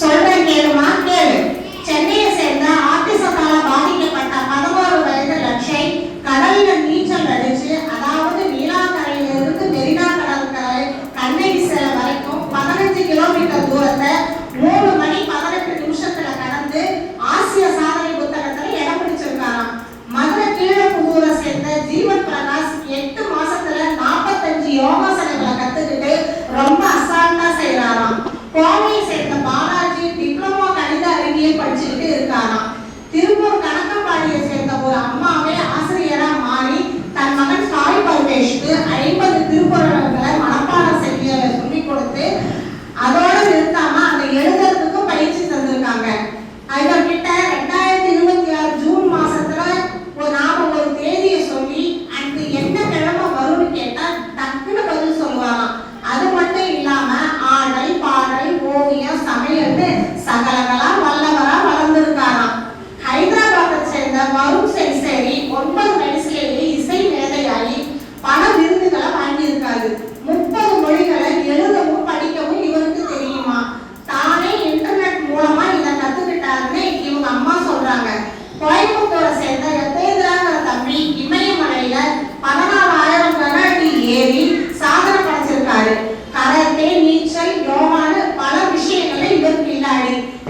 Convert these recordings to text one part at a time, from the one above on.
சொல்ற கேளுமா? கேளு.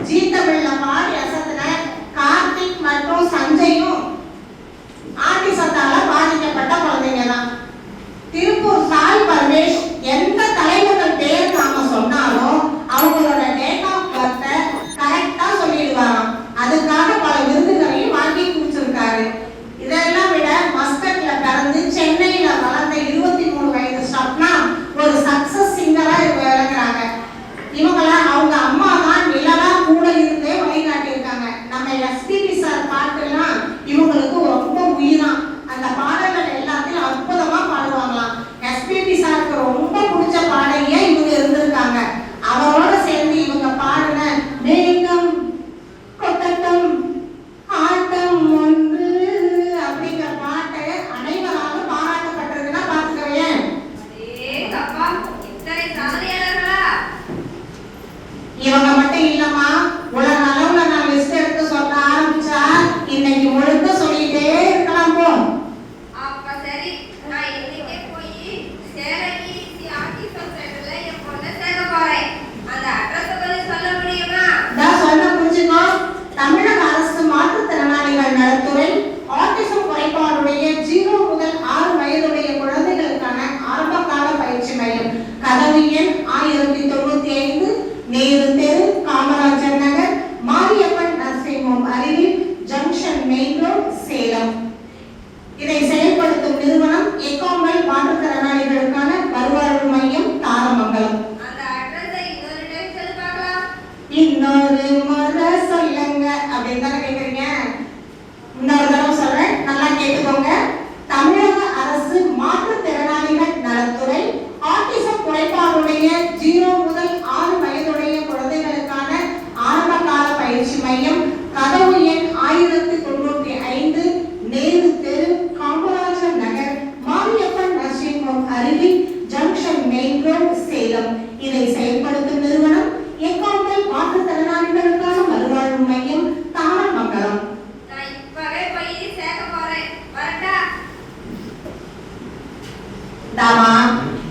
ஜி தமிழ்ல பாடி அசத்தின கார்த்திக் மற்றும் சஞ்சயும் ஆர்டிசத்தால பாதிக்கப்பட்ட குழந்தைங்க தான் திருப்பூர் சாய் பரமேஷ் எந்த தலைவர்கள் தேர்வு ஈரோடு சேலம் இதை செயல்படுத்தும் நிறுவனம் எக்காட்டல் மாற்றுத்திறனாளிகளுக்கான மறுவாழ்வு மையம் தாரமங்கலம் தாமா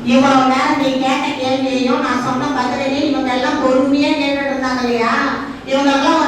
இவ்வளவு நேரம் நீ கேட்ட கேள்வியையும் நான் சொன்ன பதிலையும் இவங்க எல்லாம் பொறுமையா கேட்டுட்டு இருந்தாங்க இல்லையா? இவங்க எல்லாம்